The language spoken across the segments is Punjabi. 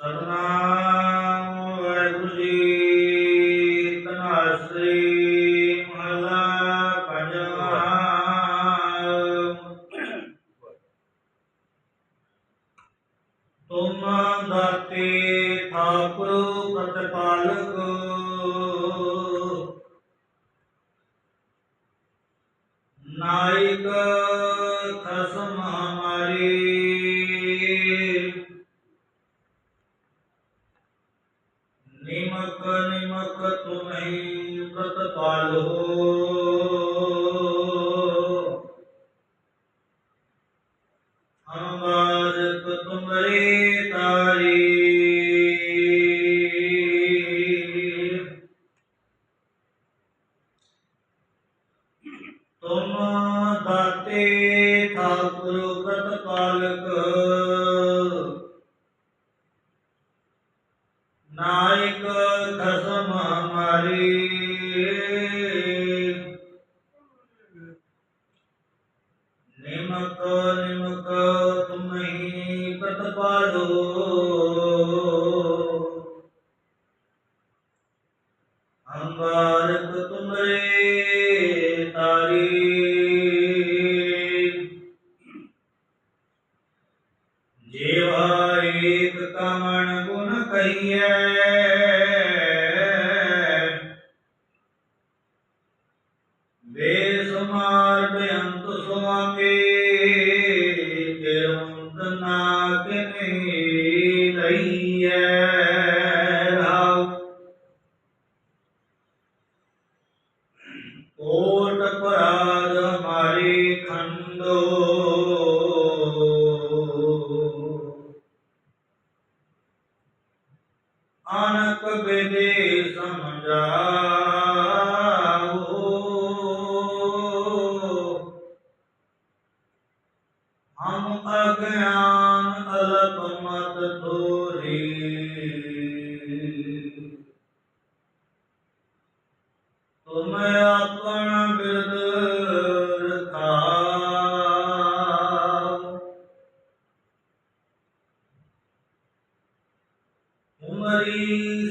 ਸਤਨਾਮ ਵਾਹਿਗੁਰੂ ਜੀ ਤਨਾਸਰੀ ਮਹਲਾ ਪੰਜਵਾ ਤੁਮ ਦਾਤੇ ਠਾਕੁਰ ਪ੍ਰਤਪਾਲਕ ਨਾਇਕ ਨਿਮਕ ਨਿਮਕ ਤੁਮਹੀ ਪ੍ਰਤਪਾਲੋ ਹਮਾਰਕ ਤੁਮਰੇ ਤਾਰੀ। ਤੁਮ ਦਾਤੇ ਠਾਕੁਰ ਪ੍ਰਤਪਾਲਕ ਨਾਇਕ ਖਸਮ ਹਮਾਰੀ ਨਿਮਕ ਨਿਮਕ ਤੁਮਹੀ ਪ੍ਰਤਪਾਲੋ ਅੰਬਾਰਕ ਤੁਮਰੇ ਤਾਰੀ। ਗੁਣ ਕਹੀਐ ਬੇਸੁਮਾਰ ਬੇਅੰਤ ਸੁਆਮੀ ਤਿਰੰਤ ਨਾਗਨੇ ਲਈਐ। ਅਨਕ ਬੇਦੇ ਸਮਝਾਓ। ਹਮ ਅਗਿਆਨ ਤੁਮਰੀ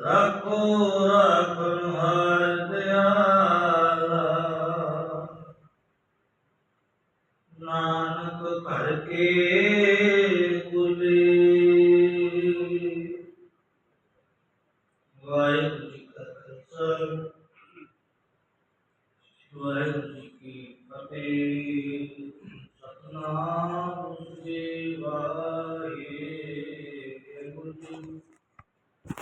ਰੱਖੋ ਰੱਖੁਰ ਹਰ ਦਿਆਲਾ ਨਾਨਕ ਘਰ ਕੇ ਗੁਰੇ ਵਾਹਿਗੁਰੂ ਜੀ ਕਾ ਖਾਲਸਾ, ਵਾਹਿਗੁਰੂ ਜੀ ਕੀ ਫਤਿਹ।